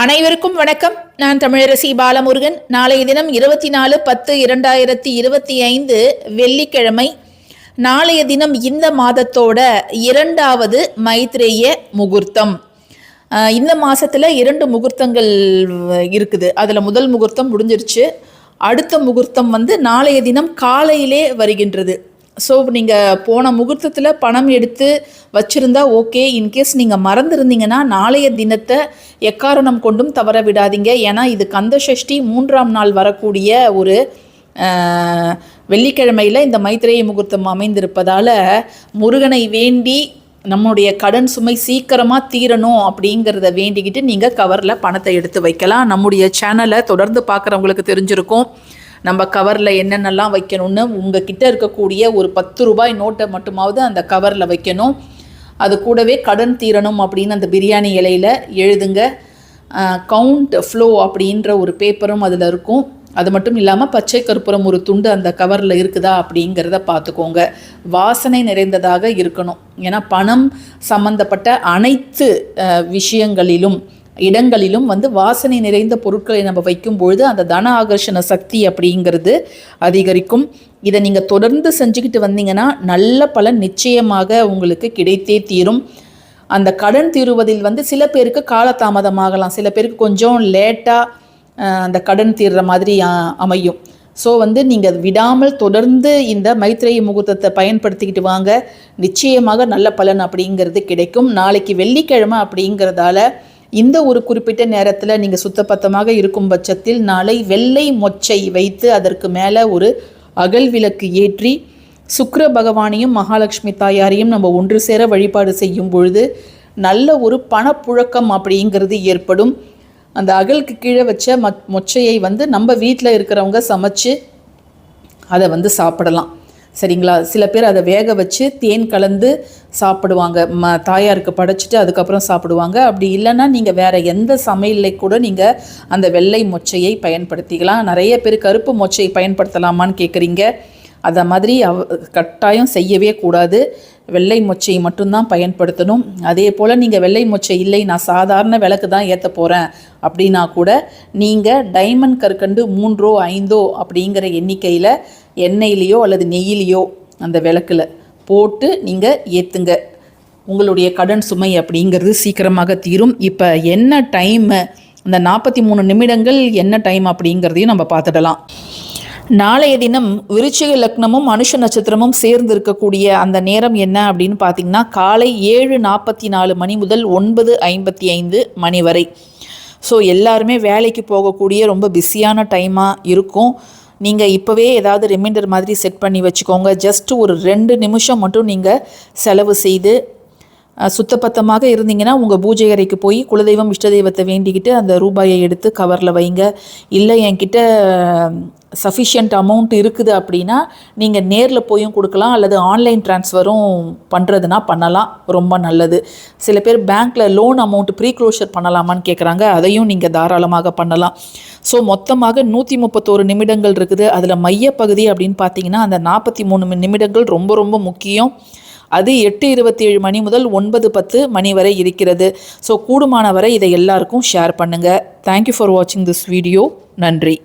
அனைவருக்கும் வணக்கம். நான் தமிழரசி பாலமுருகன். நாளைய தினம் இருபத்தி நாலு பத்து இரண்டாயிரத்தி இருபத்தி ஐந்து வெள்ளிக்கிழமை. நாளைய தினம் இந்த மாதத்தோட இரண்டாவது மைத்ரேய முகூர்த்தம். இந்த மாதத்தில் இரண்டு முகூர்த்தங்கள் இருக்குது. அதில் முதல் முகூர்த்தம் முடிஞ்சிருச்சு. அடுத்த முகூர்த்தம் வந்து நாளைய தினம் காலையிலே வருகின்றது. ஸோ நீங்கள் போன முகூர்த்தத்தில் பணம் எடுத்து வச்சுருந்தா ஓகே இன்கேஸ் நீங்கள் மறந்துருந்தீங்கன்னா நாளைய தினத்தை எக்காரணம் கொண்டும் தவற விடாதீங்க. ஏன்னா இது கந்த சஷ்டி மூன்றாம் நாள் வரக்கூடிய ஒரு வெள்ளிக்கிழமையில் இந்த மைத்திரேய முகூர்த்தம் அமைந்திருப்பதால் முருகனை வேண்டி நம்முடைய கடன் சுமை சீக்கிரமாக தீரணும் அப்படிங்கிறத வேண்டிக்கிட்டு நீங்கள் கவரில் பணத்தை எடுத்து வைக்கலாம். நம்முடைய சேனலை தொடர்ந்து பார்க்குறவங்களுக்கு தெரிஞ்சிருக்கும். நம்ம கவரில் என்னென்னலாம் வைக்கணும்னு உங்கள் கிட்ட இருக்கக்கூடிய ஒரு பத்து ரூபாய் நோட்டை மட்டுமாவது அந்த கவரில் வைக்கணும். அது கூடவே கடன் தீரணும் அப்படின்னு அந்த பிரியாணி இலையில் எழுதுங்க. கவுண்ட் ஃப்ளோ அப்படின்ற ஒரு பேப்பரும் அதில் இருக்கும். அது மட்டும் இல்லாமல் பச்சை கற்பூரம் ஒரு துண்டு அந்த கவரில் இருக்குதா அப்படிங்கிறத பார்த்துக்கோங்க. வாசனை நிறைந்ததாக இருக்கணும். ஏன்னா பணம் சம்மந்தப்பட்ட அனைத்து விஷயங்களிலும் இடங்களிலும் வந்து வாசனை நிறைந்த பொருட்களை நம்ம வைக்கும் பொழுது அந்த தன ஆகர்ஷண சக்தி அப்படிங்கிறது அதிகரிக்கும். இதை நீங்கள் தொடர்ந்து செஞ்சுக்கிட்டு வந்தீங்கன்னா நல்ல பலன் நிச்சயமாக உங்களுக்கு கிடைத்தே தீரும். அந்த கடன் தீருவதில் வந்து சில பேருக்கு காலதாமதமாகலாம். சில பேருக்கு கொஞ்சம் லேட்டாக அந்த கடன் தீர்ற மாதிரி அமையும். ஸோ வந்து நீங்கள் விடாமல் தொடர்ந்து இந்த மைத்ரேய முகூர்த்தத்தை பயன்படுத்திக்கிட்டு வாங்க. நிச்சயமாக நல்ல பலன் அப்படிங்கிறது கிடைக்கும். நாளைக்கு வெள்ளிக்கிழமை அப்படிங்கிறதால இந்த ஒரு குறிப்பிட்ட நேரத்தில் நீங்கள் சுத்தப்பத்தமாக இருக்கும் பட்சத்தில் நாளை வெள்ளை மொச்சை வைத்து அதற்கு மேலே ஒரு அகல் விளக்கு ஏற்றி சுக்கர பகவானையும் மகாலட்சுமி தாயாரையும் நம்ம ஒன்று சேர வழிபாடு செய்யும் பொழுது நல்ல ஒரு பணப்புழக்கம் அப்படிங்கிறது ஏற்படும். அந்த அகலுக்கு கீழே வச்ச மொச்சையை வந்து நம்ம வீட்டில் இருக்கிறவங்க சமைச்சு அதை வந்து சாப்பிடலாம். சரிங்களா? சில பேர் அதை வேக வச்சு தேன் கலந்து சாப்பிடுவாங்க. ம தாயாருக்கு படைச்சிட்டு அதுக்கப்புறம் சாப்பிடுவாங்க. அப்படி இல்லைன்னா நீங்கள் வேறு எந்த சமையலை கூட நீங்கள் அந்த வெள்ளை மொச்சையை பயன்படுத்திக்கலாம். நிறைய பேர் கருப்பு மொச்சையை பயன்படுத்தலாமான்னு கேட்குறீங்க அதை மாதிரி அவ கட்டாயம் செய்யவே கூடாது. வெள்ளை மொச்சை மட்டும்தான் பயன்படுத்தணும். அதே போல் நீங்கள் வெள்ளை மொச்சை இல்லை நான் சாதாரண விளக்கு தான் ஏற்ற போகிறேன் அப்படின்னா கூட நீங்கள் டைமண்ட் கற்கண்டு மூன்றோ ஐந்தோ அப்படிங்கிற எண்ணிக்கையில் எண்ணெயிலேயோ அல்லது நெய்யிலையோ அந்த விளக்கில் போட்டு நீங்கள் ஏற்றுங்க உங்களுடைய கடன் சுமை அப்படிங்கிறது சீக்கிரமாக தீரும். இப்போ என்ன டைமு அந்த நாற்பத்தி மூணு நிமிடங்கள் என்ன டைம் அப்படிங்கிறதையும் நம்ம பார்த்துடலாம். நாளைய தினம் விருச்சிக லக்னமும் மனுஷ நட்சத்திரமும் சேர்ந்து இருக்கக்கூடிய அந்த நேரம் என்ன அப்படின்னு பார்த்தீங்கன்னா காலை ஏழு நாற்பத்தி நாலு மணி முதல் ஒன்பது ஐம்பத்தி ஐந்து மணி வரை. ஸோ எல்லாருமே வேலைக்கு போகக்கூடிய ரொம்ப பிஸியான டைமாக இருக்கும். நீங்கள் இப்போவே ஏதாவது ரிமைண்டர் மாதிரி செட் பண்ணி வச்சுக்கோங்க. ஜஸ்ட் ஒரு ரெண்டு நிமிஷம் மட்டும் நீங்கள் செலவு செய்து சுத்தப்பத்தமாக இருந்தீங்கன்னா உங்கள் பூஜை அறைக்கு போய் குலதெய்வம் இஷ்ட தெய்வத்தை வேண்டிக்கிட்டு அந்த ரூபாயை எடுத்து கவரில் வைங்க. இல்லை என்கிட்ட சஃபிஷியன்ட் அமௌண்ட் இருக்குது அப்படின்னா நீங்கள் நேரில் போயும் கொடுக்கலாம் அல்லது ஆன்லைன் ட்ரான்ஸ்ஃபரும் பண்ணுறதுனா பண்ணலாம். ரொம்ப நல்லது. சில பேர் பேங்க்கில் லோன் அமௌண்ட் ப்ரீ க்ளோஷர் பண்ணலாமான்னு கேட்குறாங்க அதையும் நீங்கள் தாராளமாக பண்ணலாம். ஸோ மொத்தமாக நூற்றி முப்பத்தோரு நிமிடங்கள் இருக்குது. அதில் மையப்பகுதி அப்படின்னு பார்த்தீங்கன்னா அந்த நாற்பத்தி மூணு நிமிடங்கள் ரொம்ப ரொம்ப முக்கியம். அது எட்டு இருபத்தி ஏழு மணி முதல் ஒன்பது பத்து மணி வரை இருக்கிறது. ஸோ கூடுமான வரை இதை எல்லாருக்கும் ஷேர் பண்ணுங்கள் தேங்க்யூ ஃபார் வாட்சிங் திஸ் வீடியோ நன்றி.